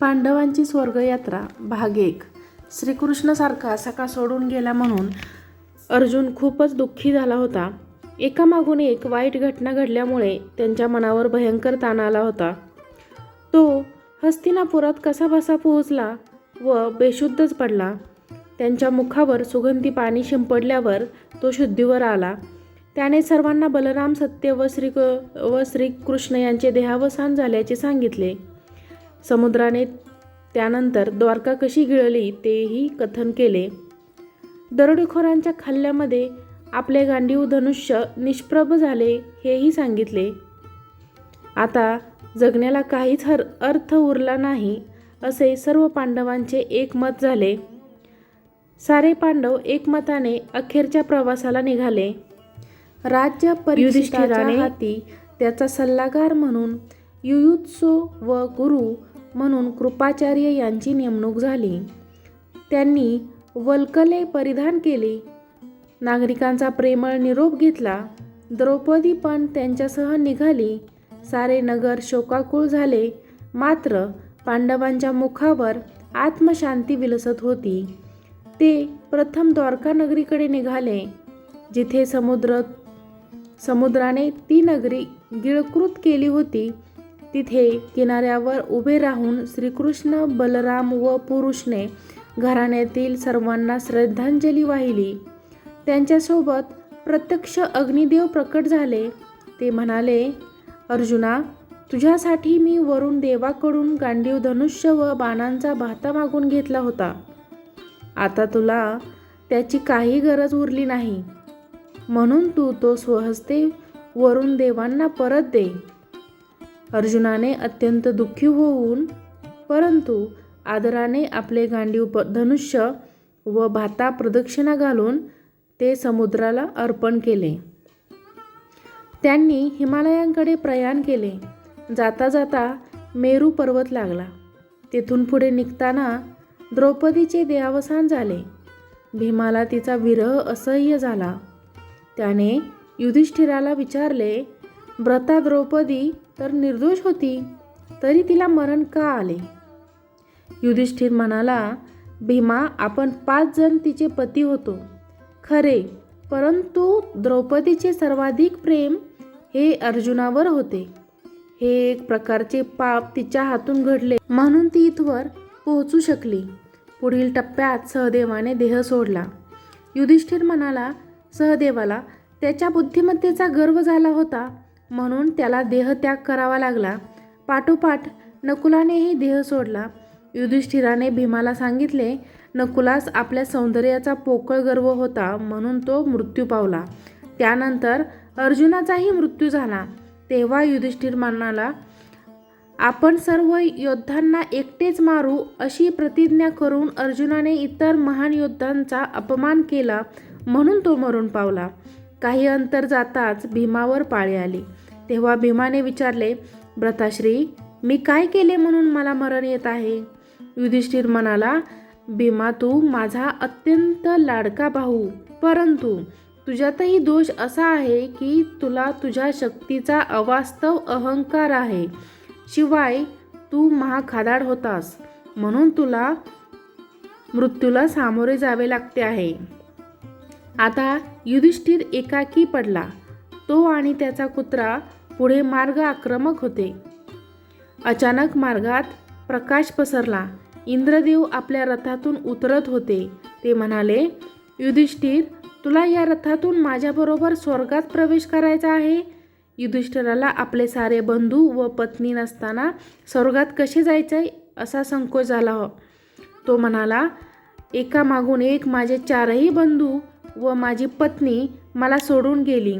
पांडवांची स्वर्गयात्रा भाग एक. श्रीकृष्णसारखा सकाळ सोडून गेला म्हणून अर्जुन खूपच दुःखी झाला होता. एकामागून एक वाईट घटना घडल्यामुळे त्यांच्या मनावर भयंकर ताण आला होता. तो हस्तिनापुरात कसाबसा पोहोचला व बेशुद्धच पडला. त्यांच्या मुखावर सुगंधी पाणी शिंपडल्यावर तो शुद्धीवर आला. त्याने सर्वांना बलराम सत्य व श्री व श्रीकृष्ण यांचे देहावसान झाल्याचे सांगितले. समुद्राने त्यानंतर द्वारका कशी गिळली तेही कथन केले. दरोडेखोरांच्या खाल्ल्यामध्ये आपले गांडीव धनुष्य निष्प्रभ झाले हेही सांगितले. आता जगण्याला काहीच हर अर्थ उरला नाही असे सर्व पांडवांचे एकमत झाले. सारे पांडव एकमताने अखेरच्या प्रवासाला निघाले. राज्य युधिष्ठिराने हाती त्याचा सल्लागार म्हणून युयुत्सो व गुरु म्हणून कृपाचार्य यांची नेमणूक झाली. त्यांनी वल्कले परिधान केले. नागरिकांचा प्रेमळ निरोप घेतला. द्रौपदी पण त्यांच्यासह निघाली. सारे नगर शोकाकुळ झाले. मात्र पांडवांच्या मुखावर आत्मशांती विलसत होती. ते प्रथम द्वारका नगरीकडे निघाले. जिथे समुद्र समुद्राने ती नगरी गिळकृत केली होती. तिथे किनाऱ्यावर उभे राहून श्रीकृष्ण बलराम व पुरुषने घराण्यातील सर्वांना श्रद्धांजली वाहिली. त्यांच्यासोबत प्रत्यक्ष अग्निदेव प्रकट झाले. ते म्हणाले अर्जुना तुझ्यासाठी मी वरून देवाकडून गांडीव धनुष्य व बाणांचा भाता मागून घेतला होता. आता तुला त्याची काही गरज उरली नाही. म्हणून तू तो स्वहस्ते वरून देवांना परत दे. अर्जुनाने अत्यंत दुःखी होऊन परंतु आदराने आपले गांडीव प धनुष्य व भाता प्रदक्षिणा घालून ते समुद्राला अर्पण केले. त्यांनी हिमालयांकडे प्रयाण केले. जाता जाता मेरू पर्वत लागला. तेथून पुढे निघताना द्रौपदीचे देहावसान झाले. भीमाला तिचा विरह असह्य झाला. त्याने युधिष्ठिराला विचारले व्रता द्रौपदी तर निर्दोष होती. तरी तिला मरण का आले? युधिष्ठिर म्हणाला भीमा आपण पाच जण तिचे पती होतो. खरे परंतु द्रौपदीचे सर्वाधिक प्रेम हे अर्जुनावर होते. हे एक प्रकारचे पाप तिच्या हातून घडले. म्हणून ती इथवर पोहोचू शकली. पुढील टप्प्यात सहदेवाने देह सोडला. युधिष्ठिर म्हणाला सहदेवाला त्याच्या बुद्धिमत्तेचा गर्व झाला होता. म्हणून त्याला देहत्याग करावा लागला. पाठोपाठ नकुलानेही देह सोडला. युधिष्ठिराने भीमाला सांगितले नकुलास आपल्या सौंदर्याचा पोकळ गर्व होता म्हणून तो मृत्यू पावला. त्यानंतर अर्जुनाचाही मृत्यू झाला. तेव्हा युधिष्ठिर म्हणाला आपण सर्व योद्धांना एकटेच मारू अशी प्रतिज्ञा करून अर्जुनाने इतर महान योद्धांचा अपमान केला म्हणून तो मरून पावला. काही अंतर जाताच भीमावर पाळी आली. तेव्हा भीमाने विचारले व्रताश्री मी काय केले म्हणून मला मरण येत आहे? युधिष्ठिर म्हणाला भीमा तू माझा अत्यंत लाडका भाऊ. परंतु तुझ्यातही दोष असा आहे की तुला तुझ्या शक्तीचा अवास्तव अहंकार आहे. शिवाय तू महाखादाड होतास. म्हणून तुला मृत्यूला सामोरे जावे लागते आहे. आता युधिष्ठिर एकाकी पडला. तो आणि त्याचा कुत्रा पुढे मार्ग आक्रमक होते. अचानक मार्गात प्रकाश पसरला. इंद्रदेव आपल्या रथातून उतरत होते. ते म्हणाले युधिष्ठिर तुला या रथातून माझ्याबरोबर स्वर्गात प्रवेश करायचा आहे? युधिष्ठिराला आपले सारे बंधू व पत्नी नसताना स्वर्गात कसे जायचे असा संकोच झाला. हो तो म्हणाला एका मागून एक माझे चारही बंधू व माझी पत्नी मला सोडून गेली.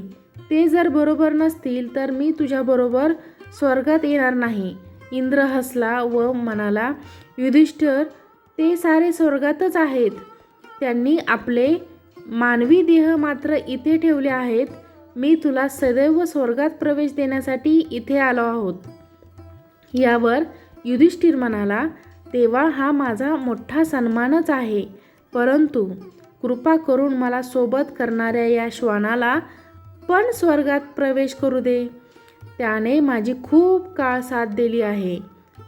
ते जर बरोबर नसतील तर मी तुझ्याबरोबर स्वर्गात येणार नाही. इंद्र हसला व म्हणाला युधिष्ठिर ते सारे स्वर्गातच आहेत. त्यांनी आपले मानवी देह मात्र इथे ठेवले आहेत. मी तुला सदैव स्वर्गात प्रवेश देण्यासाठी इथे आलो आहोत. यावर युधिष्ठिर म्हणाला तेव्हा हा माझा मोठा सन्मानच आहे. परंतु कृपा करून मला सोबत करणाऱ्या या श्वानाला पण स्वर्गात प्रवेश करू दे. त्याने माझी खूप काळ साथ दिली आहे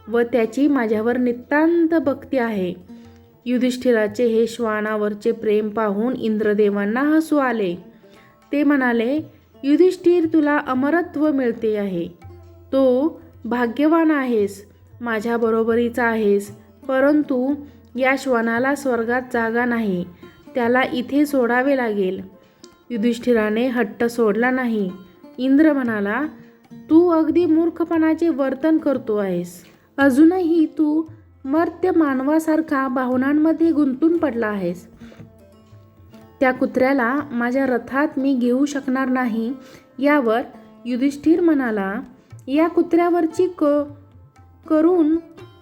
व त्याची माझ्यावर नितांत भक्ती आहे. युधिष्ठिराचे हे श्वानावरचे प्रेम पाहून इंद्रदेवांना हसू आले. ते म्हणाले युधिष्ठिर तुला अमरत्व मिळते आहे. तो भाग्यवान आहेस माझ्या बरोबरीचा आहेस परंतु या श्वानाला स्वर्गात जागा नाही. त्याला इथे सोडावे लागेल. युधिष्ठिराने हट्ट सोडला नाही. इंद्र म्हणाला तू अगदी मूर्खपणाचे वर्तन करतो आहेस. अजूनही तू मर्त्य मानवासारखा भावनांमध्ये गुंतून पडला आहेस. त्या कुत्र्याला माझ्या रथात मी घेऊ शकणार नाही. यावर युधिष्ठिर म्हणाला या कुत्र्यावरची क करून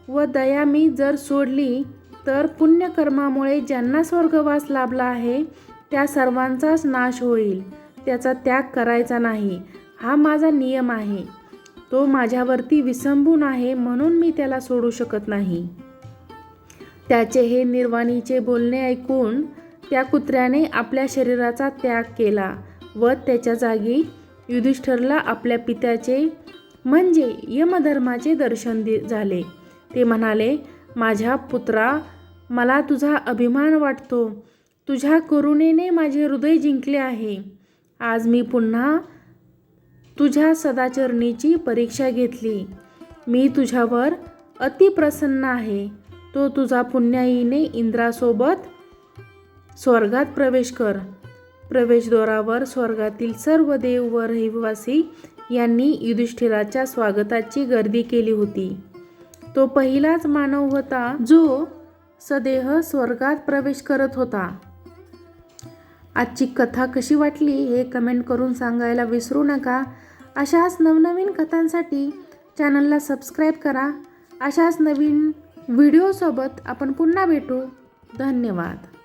व दया मी जर सोडली तर पुण्यकर्मामुळे ज्यांना स्वर्गवास लाभला आहे त्या सर्वांचाच नाश होईल. त्याचा त्याग करायचा नाही. हा माझा नियम आहे. तो माझ्यावरती विसंबून आहे म्हणून मी त्याला सोडू शकत नाही. त्याचे हे निर्वाणीचे बोलणे ऐकून त्या कुत्र्याने आपल्या शरीराचा त्याग केला व त्याच्या जागी युधिष्ठरला आपल्या पित्याचे म्हणजे यमधर्माचे दर्शन दि झाले. ते म्हणाले माझ्या पुत्रा मला तुझा अभिमान वाटतो. तुझ्या करुणेने माझे हृदय जिंकले आहे. आज मी पुन्हा तुझ्या सदाचरणीची परीक्षा घेतली. मी तुझ्यावर अतिप्रसन्न आहे. तो तुझा पुण्याईने इंद्रासोबत स्वर्गात प्रवेश कर. प्रवेशद्वारावर स्वर्गातील सर्व देव व रहिवासी यांनी युधिष्ठिराच्या स्वागताची गर्दी केली होती. तो पहिलाच मानव होता जो सदेह स्वर्गात प्रवेश करत होता. आजची कथा कशी वाटली हे कमेंट करून सांगायला विसरू नका. अशाच नवनवीन कथांसाठी चॅनलला सबस्क्राईब करा. अशाच नवीन व्हिडिओसोबत आपण पुन्हा भेटू. धन्यवाद.